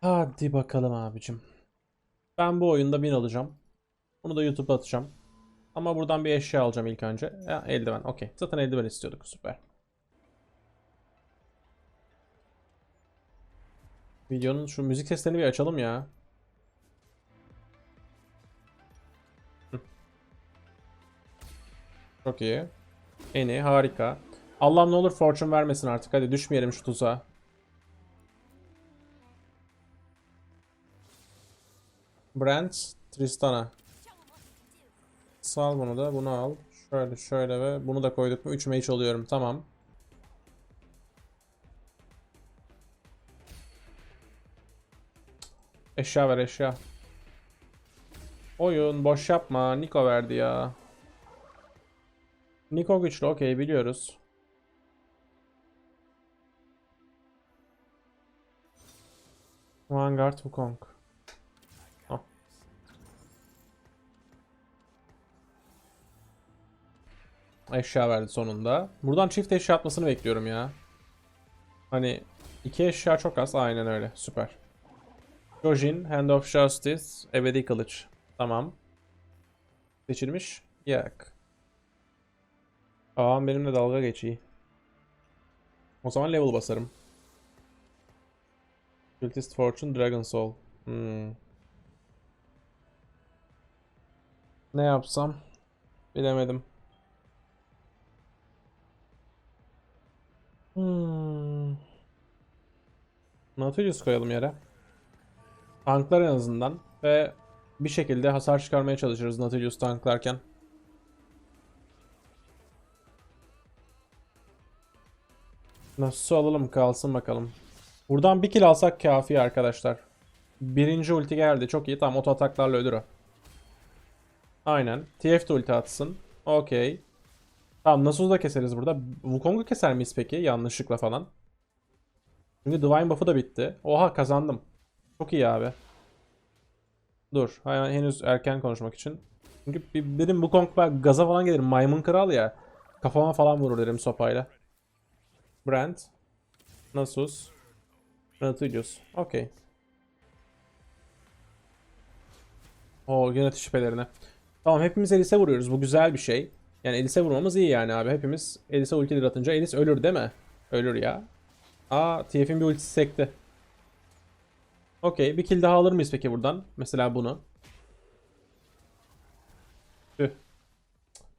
Hadi bakalım abicim. Ben bu oyunda 1000 alacağım. Bunu da YouTube'a atacağım. Ama buradan bir eşya alacağım ilk önce. Ya, eldiven. Okey. Zaten eldiven istiyorduk. Süper. Videonun şu müzik seslerini bir açalım ya. Çok iyi. En iyi. Harika. Allah'ım ne olur fortune vermesin artık. Hadi düşmeyelim şu tuzağa. Brent, Tristana. Sal bunu da, bunu al. Şöyle şöyle ve bunu da koyduk mu 3 mage alıyorum. Tamam. Eşya ver eşya. Oyun boş yapma. Niko verdi ya. Niko güçlü okey biliyoruz. Vanguard Wukong. Eşya verdi sonunda. Buradan çift eşya atmasını bekliyorum ya. Hani iki eşya çok az. Aynen öyle. Süper. Jojin, Hand of Justice, Ebedi Kılıç. Tamam. Seçilmiş. Yak. Aa benimle dalga geçiyor. O zaman level basarım. Cultist Fortune, Dragon Soul. Hmm. Ne yapsam? Bilemedim. Hmm. Nautilus koyalım yere. Tanklar en azından ve bir şekilde hasar çıkarmaya çalışırız Nautilus tanklarken. Nasıl alalım kalsın bakalım. Buradan bir kill alsak kafi arkadaşlar. Birinci ulti geldi. Çok iyi. Tamam oto ataklarla ölür o. Aynen. TF de ulti atsın. Okey. Tamam Nasus'u da keseriz burada. Wukong'u keser miyiz peki? Yanlışlıkla falan. Çünkü Divine buff'ı da bitti. Oha kazandım. Çok iyi abi. Dur. Hemen henüz erken konuşmak için. Çünkü bir- dedim Wukong ben gaza falan gelir. Maymun kral ya. Kafama falan vurur dedim sopayla. Brand. Nasus. Nautilus. Okey. O yönetiş şüphelerine. Tamam hepimiz Elis'e vuruyoruz. Bu güzel bir şey. Yani Elis'e vurmamız iyi yani abi. Hepimiz Elis'e ultileri atınca Elis ölür değil mi? Ölür ya. Aa TF'in bir ultisi sekti. Okey. Bir kill daha alır mıyız peki buradan? Mesela bunu. Tüh.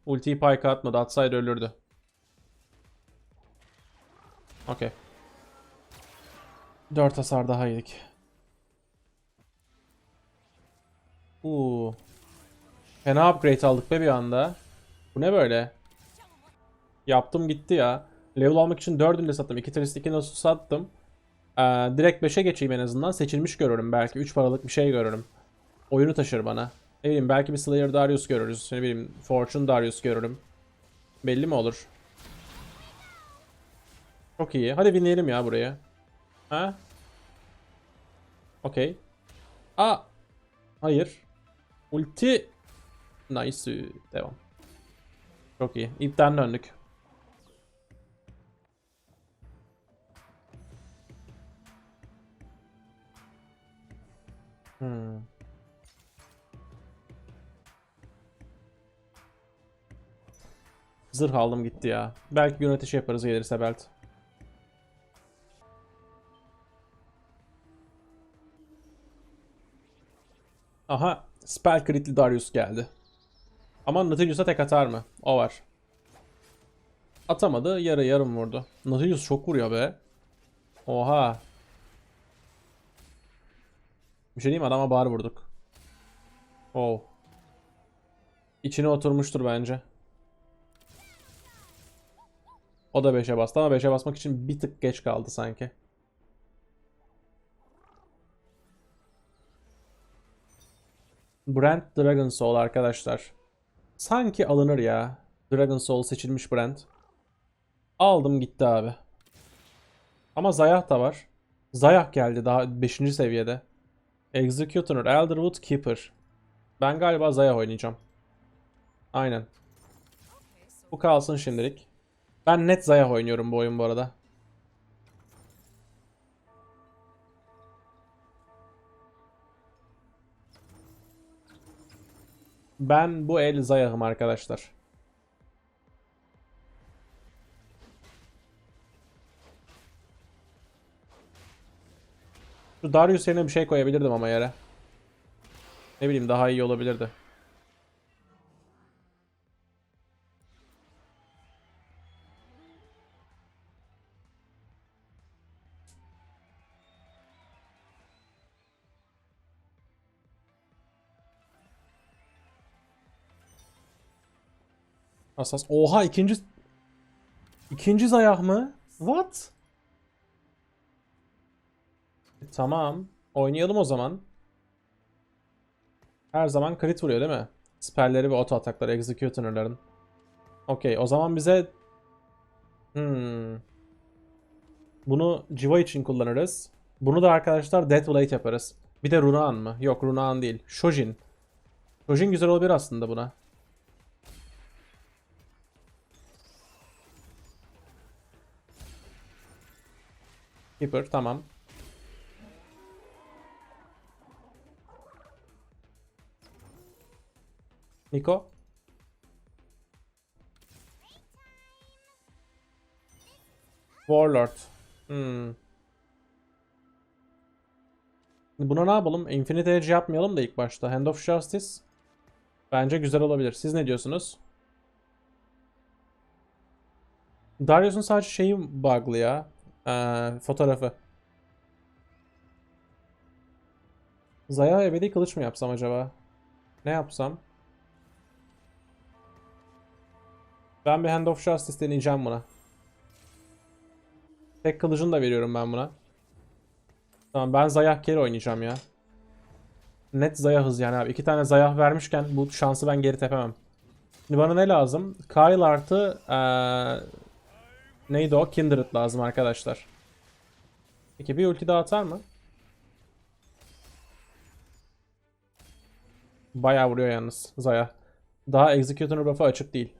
Ultiyi Pyke'a atmadı. Atsaydı ölürdü. Okey. 4 hasar daha yedik. Uuu. Fena upgrade aldık be bir anda. Bu ne böyle? Yaptım gitti ya. Level almak için 4'ünü de sattım. 2 Trist 2 Nasus sattım. Ee, direkt 5'e geçeyim en azından. Seçilmiş görürüm. Belki 3 paralık bir şey görürüm. Oyunu taşır bana. Ne bileyim belki bir Slayer Darius görürüz. Ne bileyim Fortune Darius görürüm. Belli mi olur? Çok iyi. Hadi winleyelim ya buraya. Ha? Okey. Aa. Hayır. Ulti. Nice. Devam. Çok iyi. İpten döndük. Hmm. Zırh aldım gitti ya. Belki gün ateşi yaparız gelirse belt. Aha. Spell critli Darius geldi. Ama Nautilus'a tek atar mı? O var. Atamadı. Yarı yarım vurdu. Nautilus çok vuruyor be. Oha. Bir şey diyeyim? Adama bar vurduk. Oh. İçine oturmuştur bence. O da 5'e bastı ama 5'e basmak için bir tık geç kaldı sanki. Brand Dragon Soul arkadaşlar. Sanki alınır ya. Dragon Soul seçilmiş brand. Aldım gitti abi. Ama Zayah da var. Zayah geldi daha 5. seviyede. Executioner, Elderwood, Keeper. Ben galiba Zayah oynayacağım. Aynen. Bu kalsın şimdilik. Ben net Zayah oynuyorum bu oyun bu arada. Ben bu el zayahım arkadaşlar. Şu Darius yerine bir şey koyabilirdim ama yere. Ne bileyim daha iyi olabilirdi. Asas. Oha ikinci ikinci zayah mı? What? E, Tamam. Oynayalım o zaman. Her zaman crit vuruyor değil mi? Spellleri ve auto atakları executioner'ların. Okey o zaman bize hmm. Bunu Civa için kullanırız. Bunu da arkadaşlar Death Blade yaparız. Bir de Runaan mı? Yok Runaan değil. Shojin. Shojin güzel olabilir aslında buna. Keeper tamam. Niko. Warlord. Hmm. Buna ne yapalım? Infinite Edge yapmayalım da ilk başta. Hand of Justice. Bence güzel olabilir. Siz ne diyorsunuz? Darius'un sadece şeyi bug'lı ya. Ee, fotoğrafı. Zaya ebedi kılıç mı yapsam acaba? Ne yapsam? Ben bir Hand of Justice deneyeceğim buna. Tek kılıcını da veriyorum ben buna. Tamam ben Zayah Carry oynayacağım ya. Net Zayah hız yani abi. İki tane Zayah vermişken bu şansı ben geri tepemem. Şimdi bana ne lazım? Kyle artı eee, neydi o? Kindred lazım arkadaşlar. Peki bir ulti daha atar mı? Bayağı vuruyor yalnız Zaya. Daha Executioner buff'ı açık değil.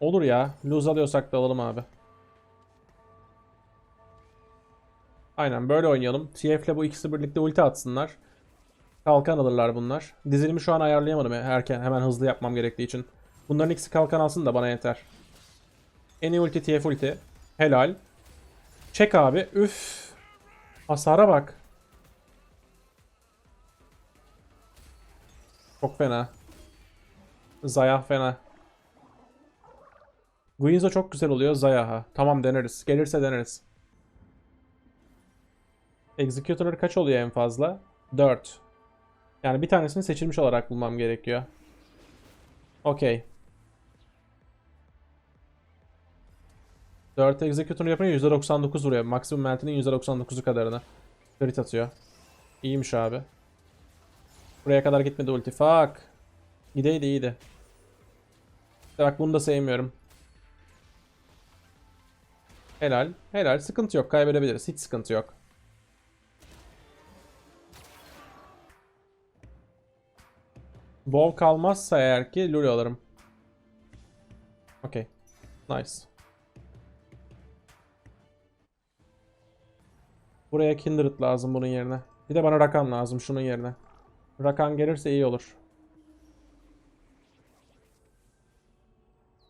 Olur ya. Lose alıyorsak da alalım abi. Aynen böyle oynayalım. TF'le bu ikisi birlikte ulti atsınlar. Kalkan alırlar bunlar. Dizilimi şu an ayarlayamadım erken hemen hızlı yapmam gerektiği için. Bunların ikisi kalkan alsın da bana yeter. En iyi ulti TF ulti. Helal. Çek abi. Üf. Hasara bak. Çok fena. Zayah fena. Guinzo çok güzel oluyor Zayah'a. Tamam deneriz. Gelirse deneriz. Executor kaç oluyor en fazla? 4. Yani bir tanesini seçilmiş olarak bulmam gerekiyor. Okey. 4 Executor yapınca %99 vuruyor. Maksimum mentinin %99'u kadarını. Crit atıyor. İyiymiş abi. Buraya kadar gitmedi ulti. Fuck. Gideydi iyiydi. Bak bunu da sevmiyorum. Helal. Helal. Sıkıntı yok. Kaybedebiliriz. Hiç sıkıntı yok. Bow kalmazsa eğer ki Lulu alırım. Okey. Nice. Buraya Kindred lazım bunun yerine. Bir de bana Rakan lazım şunun yerine. Rakan gelirse iyi olur.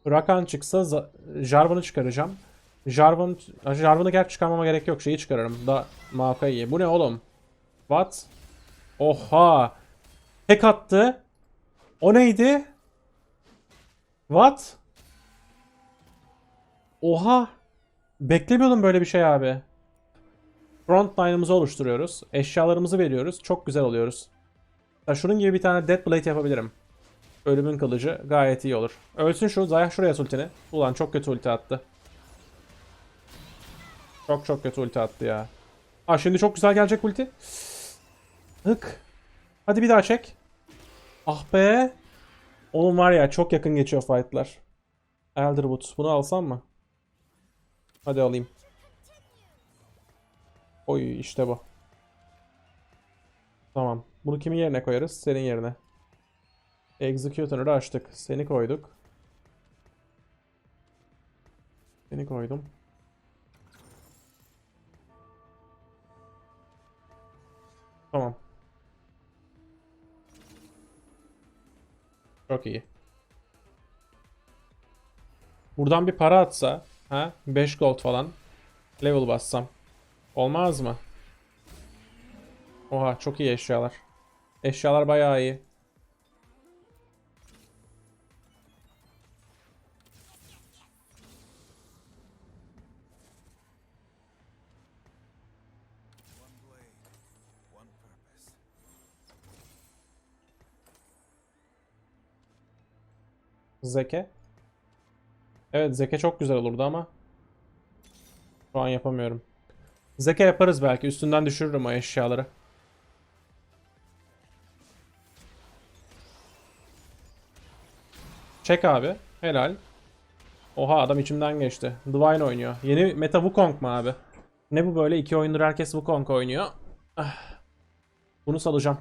Rakan çıksa Jarvan'ı çıkaracağım. Jarvan, Jarvan'ı gerçi çıkarmama gerek yok. Şeyi çıkarırım. Da Maokai'yi. Bu ne oğlum? What? Oha! Tek attı. O neydi? What? Oha! Beklemiyordum böyle bir şey abi. Frontline'ımızı oluşturuyoruz. Eşyalarımızı veriyoruz. Çok güzel oluyoruz. Şunun gibi bir tane Death Blade yapabilirim. Ölümün kılıcı gayet iyi olur. Ölsün şu Zayah şuraya ultini. Ulan çok kötü ulti attı. Çok çok kötü ulti attı ya. Ha şimdi çok güzel gelecek ulti. Hık. Hadi bir daha çek. Ah be. Oğlum var ya çok yakın geçiyor fightlar. Elderwood. Bunu alsam mı? Hadi alayım. Oy işte bu. Tamam. Bunu kimin yerine koyarız? Senin yerine. Executor'ı açtık. Seni koyduk. Seni koydum. Tamam. Çok iyi. Buradan bir para atsa, ha 5 gold falan level bassam. Olmaz mı? Oha çok iyi eşyalar. Eşyalar bayağı iyi. Zeke. Evet Zeke çok güzel olurdu ama şu an yapamıyorum. Zeke yaparız belki. Üstünden düşürürüm o eşyaları. Çek abi. Helal. Oha adam içimden geçti. Divine oynuyor. Yeni meta Wukong mu abi? Ne bu böyle? iki oyundur herkes Wukong oynuyor. Ah. Bunu salacağım.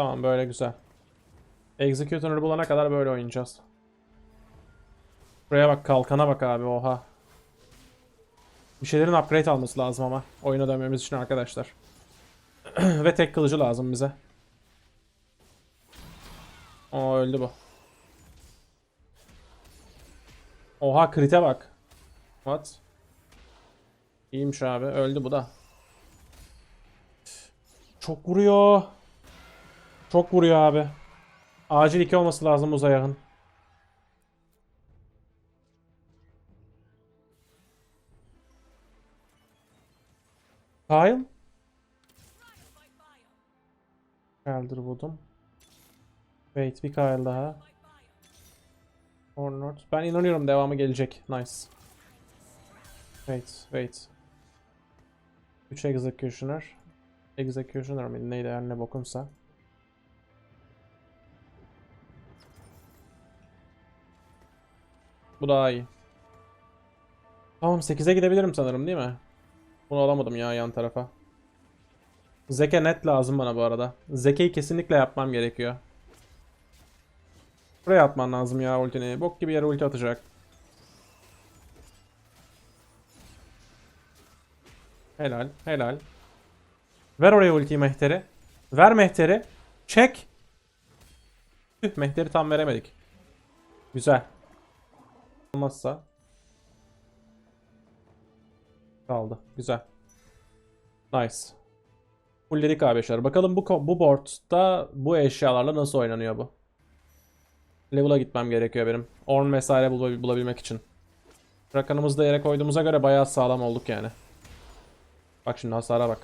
Tamam böyle güzel. Executioner'ı bulana kadar böyle oynayacağız. Buraya bak kalkana bak abi oha. Bir şeylerin upgrade alması lazım ama oyuna dönmemiz için arkadaşlar. Ve tek kılıcı lazım bize. O öldü bu. Oha krite bak. What? İyiymiş abi. Öldü bu da. Çok vuruyor. Çok vuruyor abi. Acil 2 olması lazım uz ayağın. Kyle? Geldir buldum. Wait bir Kyle daha. Or. Ben inanıyorum devamı gelecek. Nice. Wait, wait. 3 Executioner. Executioner mıydı neydi her ne bokumsa. Bu daha iyi. Tamam 8'e gidebilirim sanırım değil mi? Bunu alamadım ya yan tarafa. Zeke net lazım bana bu arada. Zeke'yi kesinlikle yapmam gerekiyor. Buraya atman lazım ya ultini. Bok gibi yere ulti atacak. Helal, helal. Ver oraya ultiyi Mehter'e. Ver Mehter'i. Çek. Tüh Mehter'i tam veremedik. Güzel. Olmazsa. Kaldı. Güzel. Nice. Fullledik eşyaları. Bakalım bu bu board'da bu eşyalarla nasıl oynanıyor bu? Level'a gitmem gerekiyor benim. Orn vesaire bulabil- bulabilmek için. Rakanımızı da yere koyduğumuza göre bayağı sağlam olduk yani. Bak şimdi hasara bak.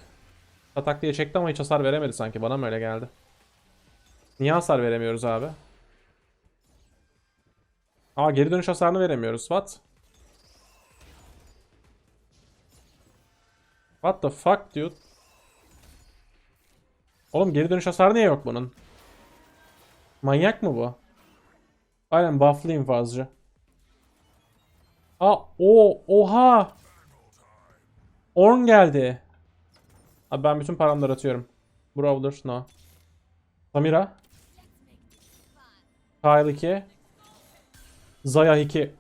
Atak diye çekti ama hiç hasar veremedi sanki. Bana mı öyle geldi? Niye hasar veremiyoruz abi? Aa geri dönüş hasarını veremiyoruz. What? What the fuck dude? Oğlum geri dönüş hasarı niye yok bunun? Manyak mı bu? Aynen bufflı infazcı. Aa o oha. Orn geldi. Abi ben bütün paramları atıyorum. Brawler no. Samira. Kyle 2. Zaya 2.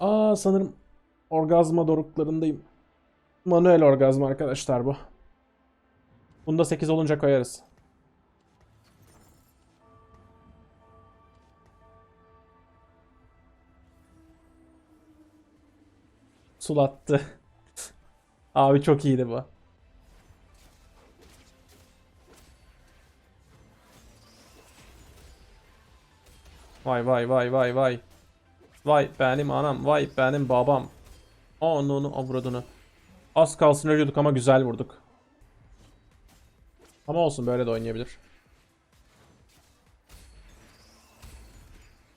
Aa sanırım orgazma doruklarındayım. Manuel orgazm arkadaşlar bu. Bunda 8 olunca koyarız. Sulattı. Abi çok iyiydi bu. Vay vay vay vay vay. Vay benim anam, vay benim babam. Ananı avradını. Az kalsın ölüyorduk ama güzel vurduk. Ama olsun böyle de oynayabilir.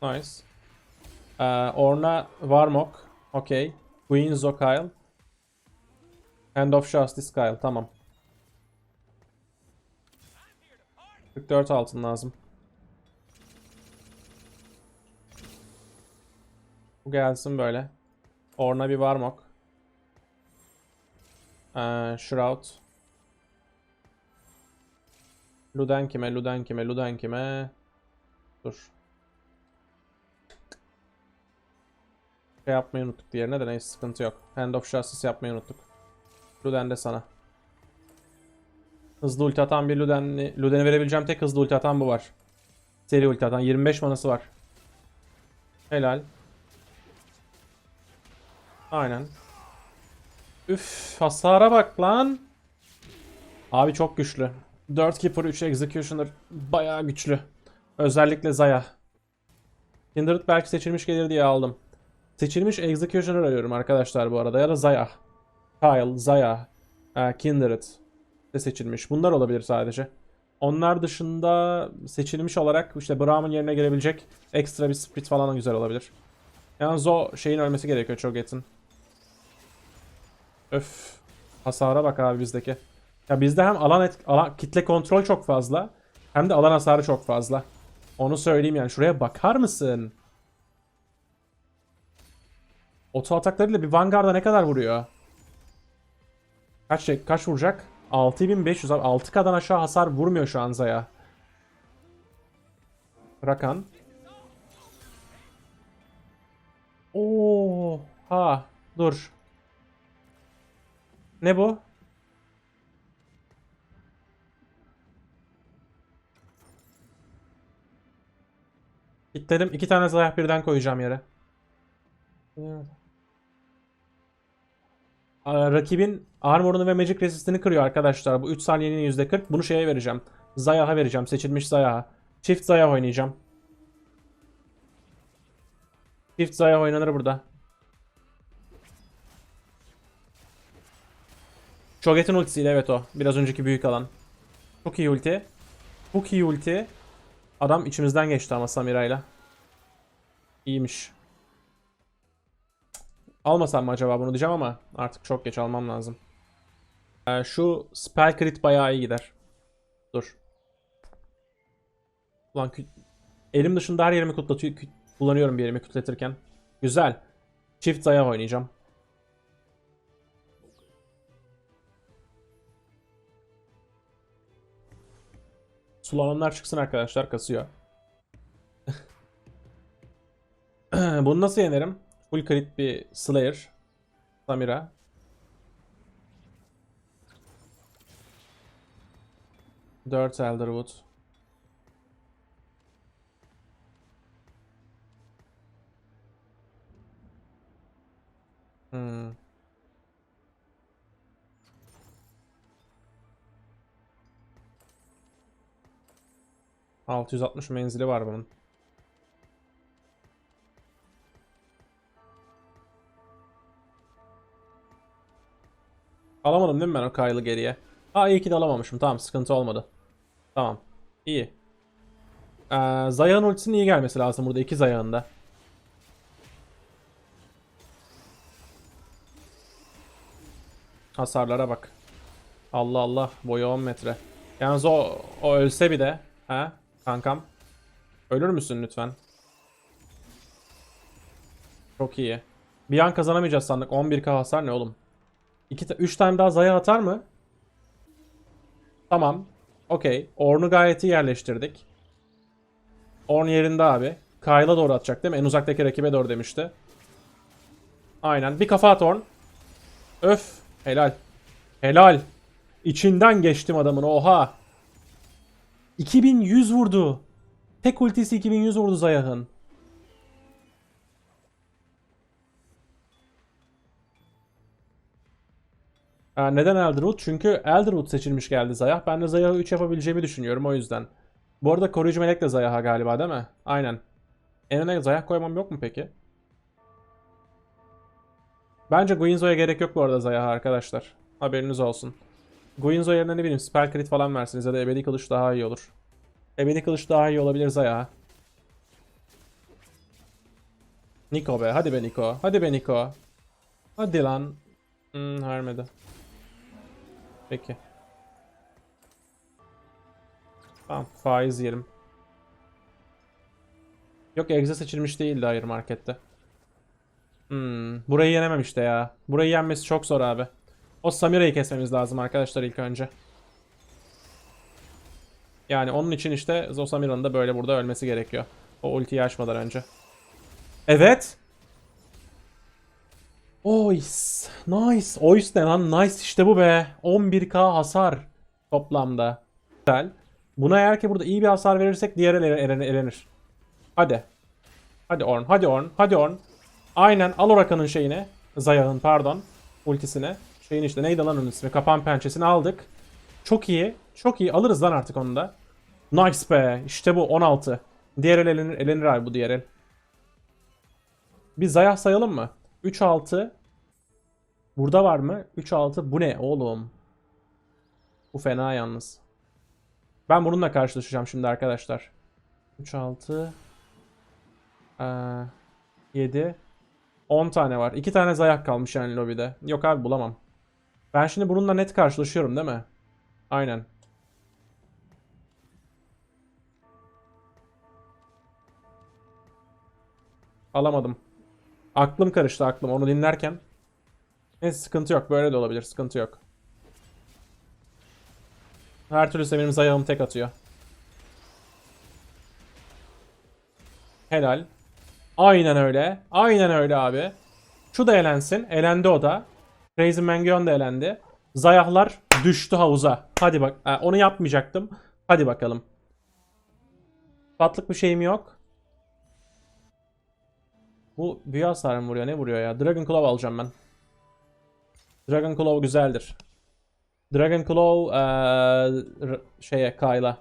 Nice. Ee, Orna Varmok. Okey. Queen Zokyle. Hand of Justice Kyle. Tamam. 44 altın lazım. Bu gelsin böyle. Orna bir Varmok. Ee, Shroud. Luden kime, Luden kime, Luden kime? Dur. Şey yapmayı unuttuk diğerine de neyse sıkıntı yok. Hand of Justice yapmayı unuttuk. Luden de sana. Hızlı ulti atan bir Luden'i, Luden'e verebileceğim tek hızlı ulti atan bu var. Seri ulti atan. 25 manası var. Helal. Aynen. Üf hasara bak lan. Abi çok güçlü. 4 Keeper 3 Executioner bayağı güçlü. Özellikle Zaya. Kindred belki seçilmiş gelir diye aldım. Seçilmiş Executioner arıyorum arkadaşlar bu arada ya da Zaya. Kyle, Zaya, e, Kindred de seçilmiş. Bunlar olabilir sadece. Onlar dışında seçilmiş olarak işte Braum'un yerine gelebilecek ekstra bir split falan güzel olabilir. Yalnız o şeyin ölmesi gerekiyor Cho'Gath'in. Öf. Hasara bak abi bizdeki. Ya bizde hem alan, et, alan kitle kontrol çok fazla hem de alan hasarı çok fazla. Onu söyleyeyim yani. Şuraya bakar mısın? Oto ataklarıyla bir Vanguard'a ne kadar vuruyor? Kaç şey, kaç vuracak? 6500 abi. 6K'dan aşağı hasar vurmuyor şu an Zaya. Rakan. Oo, ha, dur. Ne bu? Kitledim. İki tane zayıf birden koyacağım yere. Aa, Rakibin armorunu ve magic resistini kırıyor arkadaşlar. Bu 3 saniyenin %40. Bunu şeye vereceğim. Zayah'a vereceğim. Seçilmiş Zayah'a. Çift Zayah oynayacağım. Çift Zayah oynanır burada. Cho'Gath'in ultisiyle evet o. Biraz önceki büyük alan. Çok iyi ulti. Çok iyi ulti. Adam içimizden geçti ama Samira'yla. İyiymiş. Almasam mı acaba bunu diyeceğim ama artık çok geç almam lazım. Ee, şu spell crit bayağı iyi gider. Dur. Ulan elim dışında her yerimi kutlatıyor, kullanıyorum bir yerimi kütletirken. Güzel. Çift zayıf oynayacağım. Sulananlar çıksın arkadaşlar kasıyor. Bunu nasıl yenerim? Full crit bir Slayer. Samira. Dört Elderwood. ...660 menzili var bunun. Alamadım değil mi ben o Kyle'ı geriye? Aa iyi ki de alamamışım. Tamam sıkıntı olmadı. Tamam. İyi. Ee, Zayah'ın ultisinin iyi gelmesi lazım burada. iki Zayah'ın da. Hasarlara bak. Allah Allah. Boyu 10 metre. Yalnız o, o ölse bir de. Ha? Kankam. Ölür müsün lütfen? Çok iyi. Bir an kazanamayacağız sandık. 11k hasar ne oğlum? 2 3 tane daha zaya atar mı? Tamam. Okey. Orn'u gayet iyi yerleştirdik. Orn yerinde abi. Kyle'a doğru atacak değil mi? En uzaktaki rakibe doğru demişti. Aynen. Bir kafa at Orn. Öf. Helal. Helal. İçinden geçtim adamın. Oha. 2100 vurdu. Tek ultisi 2100 vurdu Zayah'ın. Neden Elderwood? Çünkü Elderwood seçilmiş geldi Zayah. Ben de Zayah'ı 3 yapabileceğimi düşünüyorum o yüzden. Bu arada koruyucu melek de Zayah'a galiba değil mi? Aynen. En öne Zayah koymam yok mu peki? Bence Guinzo'ya gerek yok bu arada Zayah'a arkadaşlar. Haberiniz olsun. Guinzo yerine ne bileyim spell crit falan versiniz ya da ebedi kılıç daha iyi olur. Ebedi kılıç daha iyi olabilir Zaya. Niko be hadi be Niko. Hadi be Niko. Hadi lan. Hmm, vermedi. Peki. Tamam faiz yiyelim. Yok egze seçilmiş değildi hayır markette. Hmm, burayı yenemem işte ya. Burayı yenmesi çok zor abi. O Samira'yı kesmemiz lazım arkadaşlar ilk önce. Yani onun için işte Zosamira'nın da böyle burada ölmesi gerekiyor. O ultiyi açmadan önce. Evet. Oys. Nice. Oys ne lan? Nice işte bu be. 11k hasar toplamda. Güzel. Buna eğer ki burada iyi bir hasar verirsek diğer ele- ele- elenir. Hadi. Hadi Orn. Hadi Orn. Hadi Orn. Aynen al Oraka'nın şeyini. Zayah'ın pardon. Ultisini. Şeyin işte neydi lan onun ismi? Kapan pençesini aldık. Çok iyi. Çok iyi. Alırız lan artık onu da. Nice be. İşte bu 16. Diğer el elenir, elenir abi bu diğer el. Bir Zayah sayalım mı? 3-6. Burada var mı? 3-6. Bu ne oğlum? Bu fena yalnız. Ben bununla karşılaşacağım şimdi arkadaşlar. 3-6. Ee, 7. 10 tane var. 2 tane zayak kalmış yani lobide. Yok abi bulamam. Ben şimdi bununla net karşılaşıyorum değil mi? Aynen. Alamadım. Aklım karıştı aklım onu dinlerken. Neyse sıkıntı yok. Böyle de olabilir. Sıkıntı yok. Her türlü benim zayağım tek atıyor. Helal. Aynen öyle. Aynen öyle abi. Şu da elensin. Elendi o da. Crazy Mangion da elendi. Zayahlar düştü havuza. Hadi bak. Ha, onu yapmayacaktım. Hadi bakalım. Patlık bir şeyim yok. Bu büyü hasarı mı vuruyor? Ne vuruyor ya? Dragon Claw alacağım ben. Dragon Claw güzeldir. Dragon Claw eee, r- şeye Kyle'a.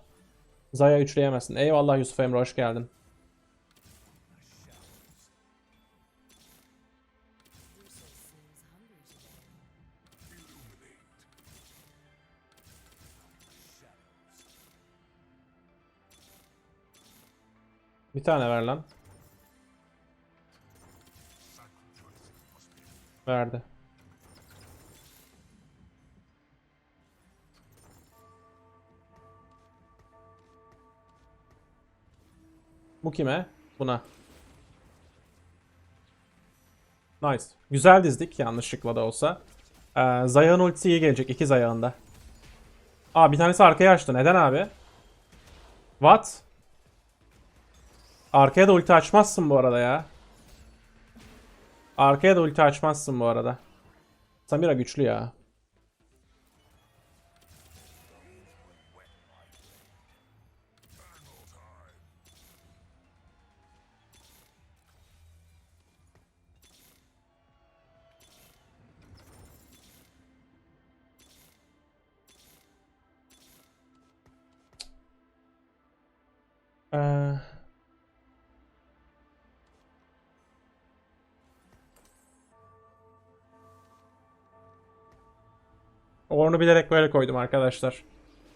Zaya üçleyemezsin. Eyvallah Yusuf Emre hoş geldin. Tane ver lan. Verdi. Bu kime? Buna. Nice. Güzel dizdik yanlışlıkla da olsa. Ee, Zayağın ultisi iyi gelecek. iki Zayağında. Aa bir tanesi arkaya açtı. Neden abi? What? Arkaya da ulti açmazsın bu arada ya. Arkaya da ulti açmazsın bu arada. Samira güçlü ya. Ee, Ornu bilerek böyle koydum arkadaşlar.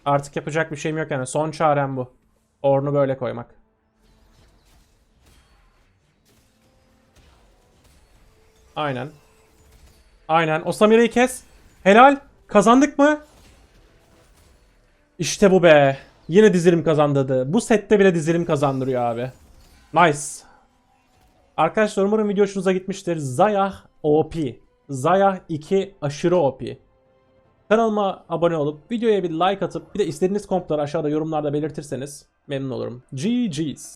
Artık yapacak bir şeyim yok yani. Son çarem bu. Ornu böyle koymak. Aynen. Aynen. O Samira'yı kes. Helal. Kazandık mı? İşte bu be. Yine dizilim kazandırdı. Bu sette bile dizilim kazandırıyor abi. Nice. Arkadaşlar umarım video hoşunuza gitmiştir. Zayah OP. Zayah 2 aşırı OP. Kanalıma abone olup videoya bir like atıp bir de istediğiniz kompları aşağıda yorumlarda belirtirseniz memnun olurum. GG's.